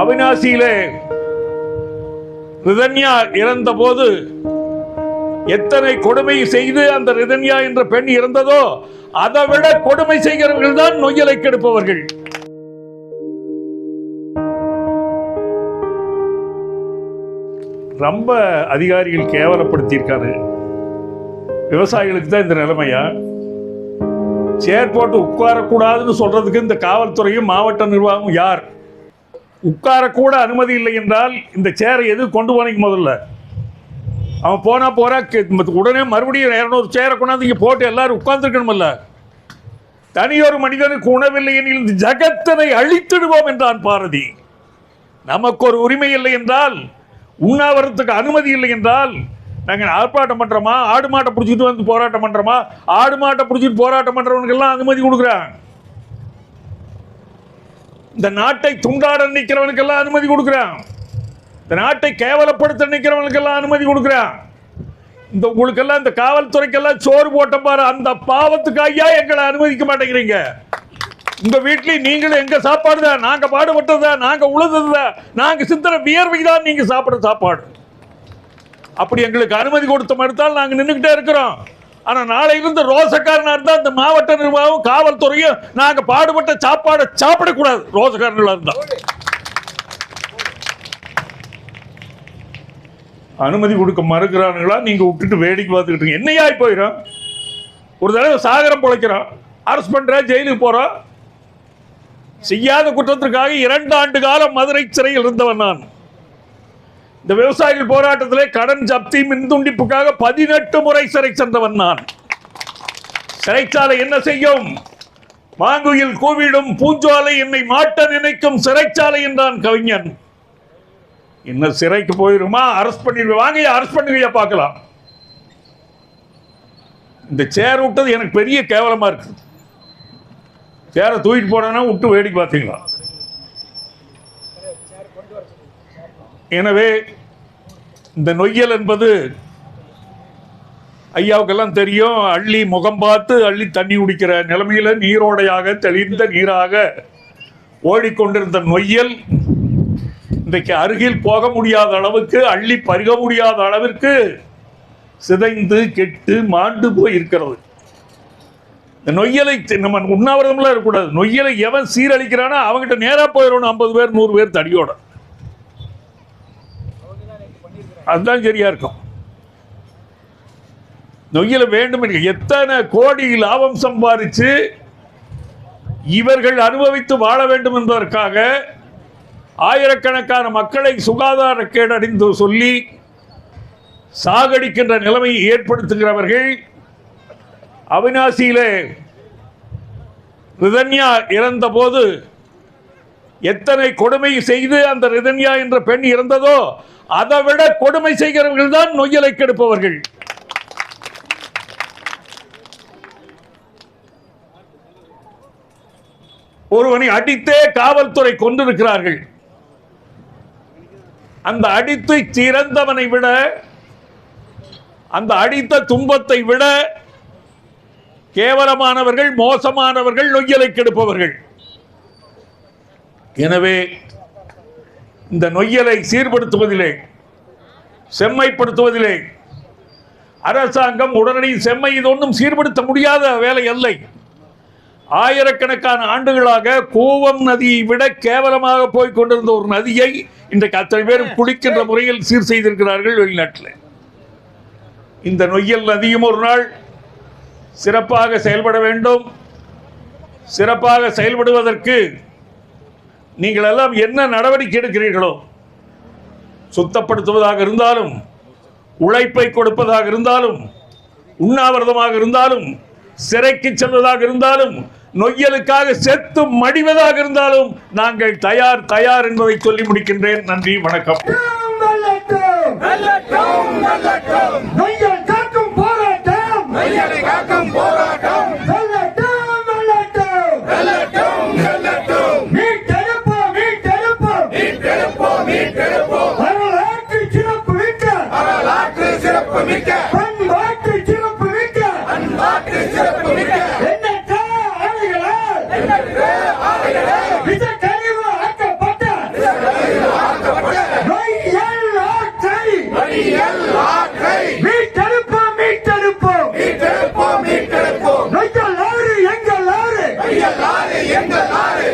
அவினாசியிலே ரிதன்யா இறந்த போது எத்தனை கொடுமை செய்து அந்த ரிதன்யா என்ற பெண் இறந்ததோ அதை விட கொடுமை செய்கிறவர்கள் தான் நொய்யலை கெடுப்பவர்கள். ரொம்ப அதிகாரிகள் கேவலப்படுத்தியிருக்காரு. விவசாயிகளுக்கு தான் இந்த நிலைமையா? சேர் போட்டு உட்காரக்கூடாதுன்னு சொல்றதுக்கு இந்த காவல்துறையும் மாவட்ட நிர்வாகமும் யார்? உட்காரக்கூட அனுமதி இல்லை என்றால் இந்த சேரை எது கொண்டு போனீங்க முதல்ல? அவன் போனா போறா உடனே மறுபடியும் இரநூறு சேரை கொண்டாந்து இங்கே போட்டு எல்லாரும் உட்கார்ந்துருக்கணுமல்ல தனியொரு மனிதனுக்கு உணவில்லை எனில் இந்த ஜகத்தனை அழித்திடுவோம் என்றான் பாரதி. நமக்கு ஒரு உரிமை இல்லை என்றால் உண்ணாவிரத்துக்கு அனுமதி இல்லை என்றால் நாங்கள் ஆர்ப்பாட்டம் பண்ணுறோமா ஆடு மாட்டை பிடிச்சிட்டு வந்து போராட்டம் பண்ணுறோமா ஆடு மாட்டை பிடிச்சிட்டு போராட்டம் பண்ணுறவனுக்கெல்லாம் அனுமதி கொடுக்குறான். இந்த நாட்டை துண்டாட நிற்கிறவனுக்கெல்லாம் அனுமதி கொடுக்குறான். இந்த நாட்டை கேவலப்படுத்த நிற்கிறவனுக்கெல்லாம் அனுமதி கொடுக்குறான். இந்த உங்களுக்கெல்லாம் இந்த காவல்துறைக்கெல்லாம் சோறு போட்ட பாரு அந்த பாவத்துக்கு ஐயா எங்களை அனுமதிக்க மாட்டேங்கிறீங்க. உங்க வீட்லயும் நீங்களும் எங்க சாப்பாடு தான் நாங்க பாடுபட்டதா நாங்க உழுதுதா நாங்க சிந்தன வியர்வை தான் நீங்க சாப்பிடுற சாப்பாடு. அப்படி எங்களுக்கு அனுமதி கொடுத்த மறுத்தால் நாங்க நின்றுகிட்டே இருக்கிறோம். ஆனா நாளை இருந்து ரோசக்காரனா இருந்தா இந்த மாவட்ட நிர்வாகம் காவல்துறையும் நாங்க பாடுபட்ட சாப்பாடை சாப்பிடக்கூடாது ரோசக்காரங்களா இருந்தா. அனுமதி கொடுக்க மறுக்கிறானுங்களா நீங்க விட்டுட்டு வேடிக்கை பார்த்துக்கிட்டு என்னையா போயிடும் ஒரு தடவை சாகரம் பிழைக்கிறோம் அரெஸ்ட் பண்ற ஜெயிலுக்கு போறோம் செய்யாத குற்றத்திற்காக இரண்டு ஆண்டு காலம் மதுரை சிறையில் இருந்தவன் நான். இந்த விவசாயிகள் போராட்டத்திலே கடன் ஜப்தி மின்துண்டிப்புக்காக பதினெட்டு முறை சிறை சென்றவன் நான். சிறைச்சாலை என்ன செய்யும்? மாங்குயில் கூவிடும் பூஞ்சோலை என்னை மாட்ட நினைக்கும் சிறைச்சாலை என்றான் கவிஞன். என்ன சிறைக்கு போயிருமா? அரெஸ்ட் பண்ணிடுவேன் வாங்க அரெஸ்ட் பண்ணுங்க பார்க்கலாம். இந்த சேர் விட்டது எனக்கு பெரிய கேவலமா இருக்குது. சேரை தூக்கிட்டு போனா விட்டு வேடிக்கை பார்த்தீங்களா எனவே இந்த நொய்யல் என்பது ஐயாவுக்கெல்லாம் தெரியும். அள்ளி முகம் பார்த்து அள்ளி தண்ணி குடிக்கிற நிலைமையில நீரோடையாக தெளிந்த நீராக ஓடிக்கொண்டிருந்த நொய்யல் இன்றைக்கு அருகில் போக முடியாத அளவுக்கு அள்ளி பருக முடியாத அளவிற்கு சிதைந்து கெட்டு மாண்டு போய் இருக்கிறது இந்த நொய்யலை நம்ம உண்ணாவிரதம்லாம் இருக்கக்கூடாது. நொய்யலை எவன் சீரழிக்கிறானோ அவங்ககிட்ட நேராக போயிடணும். ஐம்பது பேர் நூறு பேர் தடியோட. அதுதான் சரியா இருக்கும். நொய்யில வேண்டும் எத்தனை கோடி லாபம் சம்பாதிச்சு இவர்கள் அனுபவித்து வாழ வேண்டும் என்பதற்காக ஆயிரக்கணக்கான மக்களை சுகாதார கேடடைந்து சொல்லி சாகடிக்கின்ற நிலைமையை ஏற்படுத்துகிறவர்கள் அவினாசியிலே ரிதன்யா இறந்த போது எத்தனை கொடுமை செய்து அந்த ரிதன்யா என்ற பெண் இறந்ததோ அதை விட கொடுமை செய்கிறவர்கள் தான் நொய்யலை கெடுப்பவர்கள். ஒருவனை அடித்தே காவல்துறை கொண்டிருக்கிறார்கள் அந்த அடித்து சிறந்தவனை விட அந்த அடித்த துன்பத்தை விட கேவலமானவர்கள் மோசமானவர்கள் நொய்யலை கெடுப்பவர்கள். எனவே இந்த நொய்யலை சீர்படுத்துவதிலே செம்மைப்படுத்துவதிலே அரசாங்கம் உடனடி செம்மை இது ஒன்றும் சீர்படுத்த முடியாத வேலை அல்ல. ஆயிரக்கணக்கான ஆண்டுகளாக கூவம் நதியை விட கேவலமாக போய் கொண்டிருந்த ஒரு நதியை இன்றைக்கு அத்தனை பேர் குளிக்கின்ற முறையில் சீர் செய்திருக்கிறார்கள் வெளிநாட்டில். இந்த நொய்யல் நதியும் ஒரு நாள் சிறப்பாக செயல்பட வேண்டும். சிறப்பாக செயல்படுவதற்கு நீங்கள் எல்லாம் என்ன நடவடிக்கை எடுக்கிறீர்களோ சுத்தப்படுத்துவதாக இருந்தாலும் உழைப்பை கொடுப்பதாக இருந்தாலும் உண்ணாவிரதமாக இருந்தாலும் சிறைக்கு செல்வதாக இருந்தாலும் நொய்யலுக்காக செத்து மடிவதாக இருந்தாலும் நாங்கள் தயார் தயார் என்பதை சொல்லி முடிக்கின்றேன். நன்றி வணக்கம். நொய்யல் காக்கும் போராட்டம். மையலை காக்கும் போராட்டம்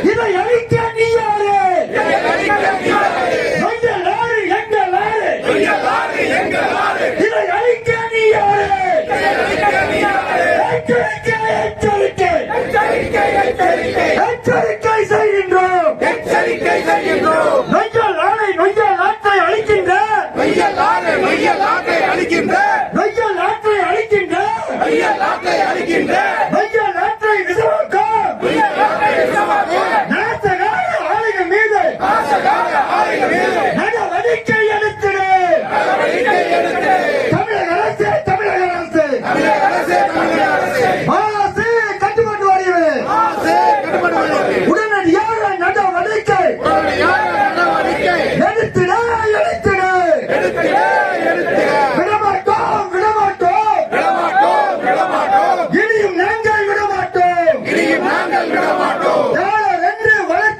இதை அழிக்க நீ யாரு? இதை அழிக்க நீ யாரு? எச்சரிக்கை எச்சரிக்கை. எச்சரிக்கை எச்சரிக்கை.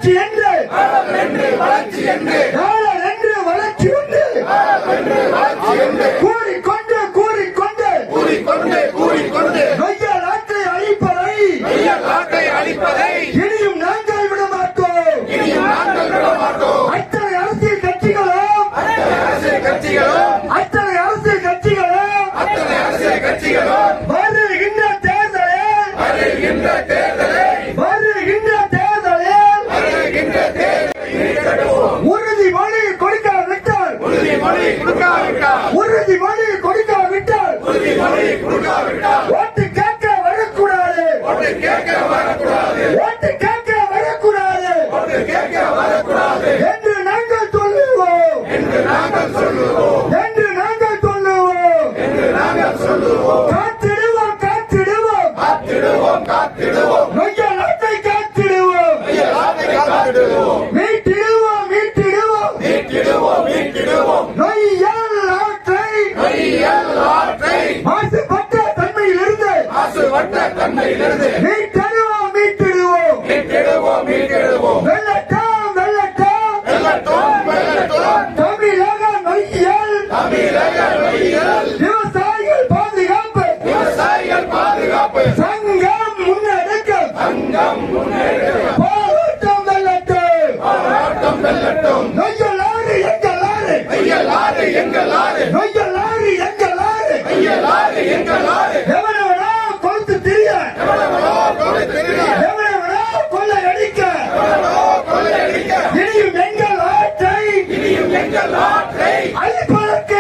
என்று juega el அழிப்பதற்கு